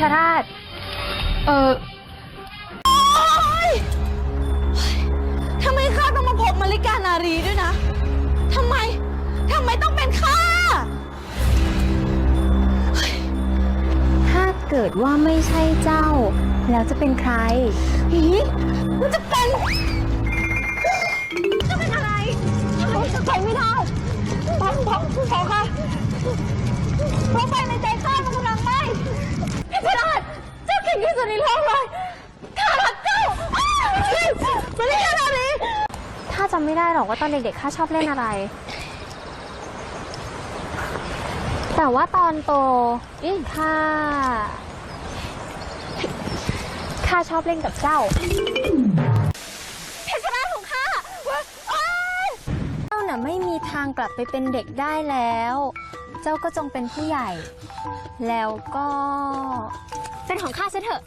ชรราช เออทำไมข้าต้องมาพบมาริกานารีด้วยนะ ทำไม ทำไมต้องเป็นข้า ถ้าเกิดว่าไม่ใช่เจ้า แล้วจะเป็นใครหืมมันจะเป็น จะเป็นอะไรเราจะไปไม่ได้พอพอพอค่ะเพราะไฟในใจข้ามันกำลังไหม้พี่พิราชเจ้าเก่งที่สุดในโลกเลยข้ารักเจ้าอ้าวมาริกานารีถ้าจำไม่ได้หรอกว่าตอนเด็กๆข้าชอบเล่นอะไร แต่ว่าตอนโตข้าข้าชอบเล่นกับเจ้าเพชรราชของข้าอ้ายเจ้าน่ะไม่มีทางกลับไปเป็นเด็กได้แล้ว เจ้าก็จงเป็นผู้ใหญ่ แล้วก็ เป็นของข้าซะเถอะ